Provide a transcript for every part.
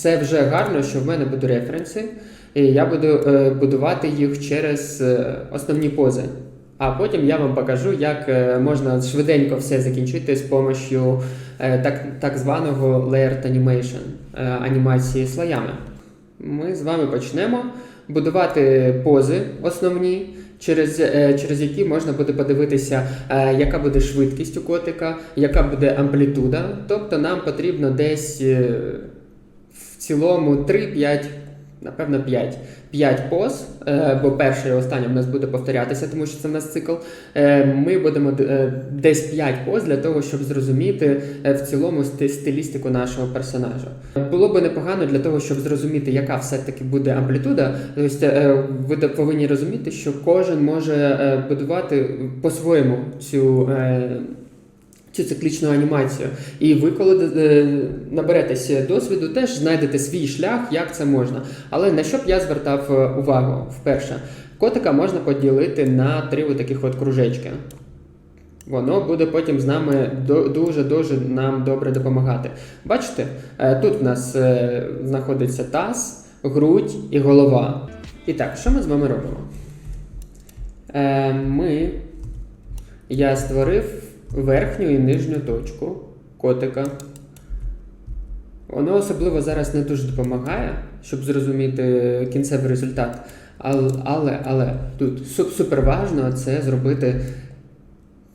Це вже гарно, що в мене будуть референси, і я буду е, будувати їх через е, основні пози. А потім я вам покажу, як е, можна швиденько все закінчити з допомогою так, так званого layered animation, анімації слоями. Ми з вами почнемо будувати пози основні, через, через які можна буде подивитися, яка буде швидкість у котика, яка буде амплітуда. Тобто нам потрібно десь в цілому 3-5, напевно 5. 5 поз, е, бо перша і остання в нас буде повторятися, тому що це в нас цикл. Е, Ми будемо е, десь 5 поз для того, щоб зрозуміти в цілому стилістику нашого персонажа. Було би непогано для того, щоб зрозуміти, яка все-таки буде амплітуда. Тобто ви повинні розуміти, що кожен може будувати по-своєму цю. Цю циклічну анімацію. І ви, коли е, наберетесь досвіду, теж знайдете свій шлях, як це можна. Але на що б я звертав е, увагу? Вперше, котика можна поділити на три отаких от кружечки. Воно буде потім з нами дуже-дуже нам добре допомагати. Бачите, е, тут в нас знаходиться таз, грудь і голова. І так, що ми з вами робимо? Ми. Я створив верхню і нижню точку котика. Воно особливо зараз не дуже допомагає, щоб зрозуміти кінцевий результат. Але, але, але тут суп- супер важливо це зробити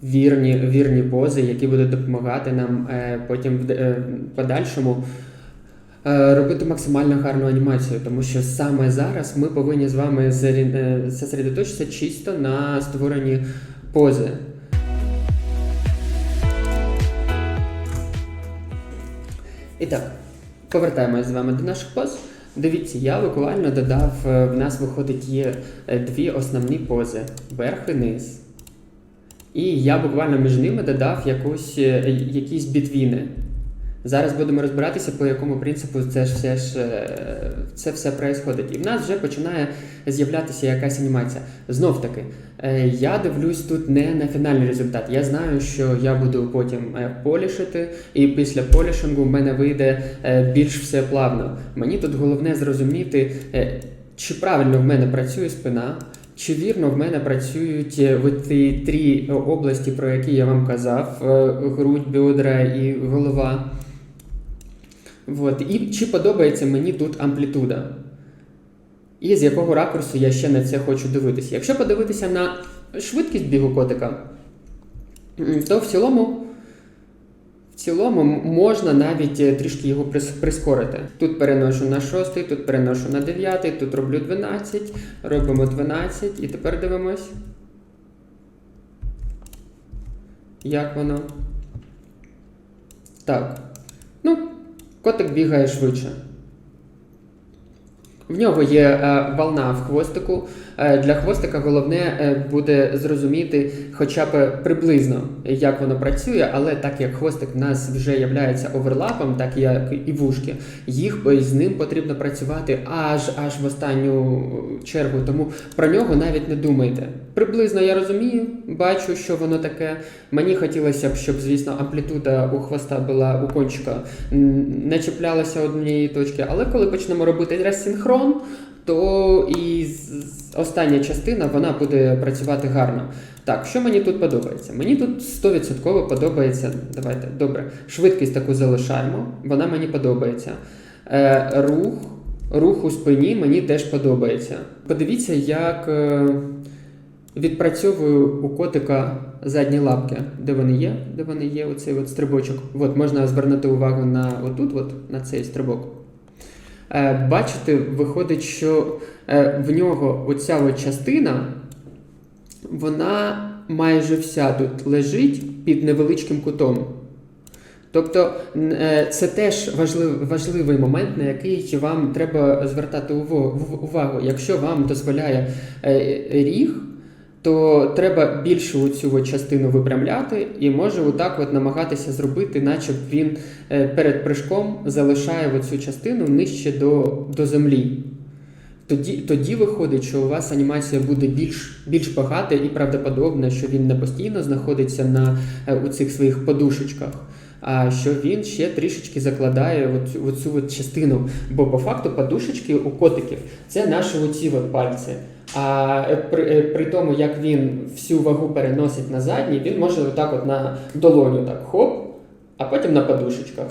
вірні, вірні пози, які будуть допомагати нам е, потім в е, подальшому е, робити максимально гарну анімацію, тому що саме зараз ми повинні з вами е, зосередоточитися чисто на створенні пози. І так, повертаємось з вами до наших поз. Дивіться, я буквально додав, е, в нас виходить є е, дві основні пози: верх і низ. І я буквально між ними додав якусь, е, якісь бітвіни. Зараз будемо розбиратися, по якому принципу це ж все ж е, це все происходить. І в нас вже починає з'являтися якась анімація. Знов таки, е, я дивлюсь тут не на фінальний результат. Я знаю, що я буду потім е, полішити, і після полішингу в мене вийде більш все плавно. Мені тут головне зрозуміти, чи правильно в мене працює спина. Чи вірно в мене працюють е, ті три області, про які я вам казав: грудь, бедра і голова. От. І чи подобається мені тут амплітуда? І з якого ракурсу я ще на це хочу дивитися. Якщо подивитися на швидкість бігу котика, то в цілому, в цілому можна навіть е, трішки його прискорити. Тут переношу на 6, тут переношу на 9, тут роблю 12, робимо 12 і тепер дивимось. Як воно? Так. Котик бігає швидше. В нього є е, волна в хвостику. Е, для хвостика головне е, буде зрозуміти хоча б приблизно, як воно працює, але так як хвостик в нас вже є оверлапом, так як і вушки, їх з ним потрібно працювати аж аж в останню чергу. Тому про нього навіть не думайте. Приблизно я розумію, бачу, що воно таке. Мені хотілося б, щоб, звісно, амплітуда у хвоста була у кончика не чіплялася однієї точки, але коли почнемо робити розсинхрон, то і остання частина вона буде працювати гарно. Так, що мені тут подобається? Мені тут 100% подобається. Давайте, добре, швидкість таку залишаємо, вона мені подобається. Е, рух, рух у спині мені теж подобається. Подивіться, як е, відпрацьовую у котика задні лапки. Де вони є? Де вони є? Оцей от стрибочок. От можна звернути увагу на отут, от, на цей стрибок. Е, бачите, виходить, що е, в нього оця от частина, вона майже вся тут лежить під невеличким кутом. Тобто е, це теж важливий, важливий момент, на який вам треба звертати увагу. Якщо вам дозволяє е, ріг, то треба більшу цю частину випрямляти і може отак от намагатися зробити, наче він е, перед прыжком залишає оцю частину нижче до, до землі. Тоді, тоді виходить, що у вас анімація буде більш, більш багата і правдоподобна, що він не постійно знаходиться на е, у цих своїх подушечках, а що він ще трішечки закладає оцю, оцю от частину. Бо по факту подушечки у котиків це наші оці от пальці. А е, при, е, при тому, як він всю вагу переносить на задній, він може отак от на долоню так хоп, а потім на подушечках.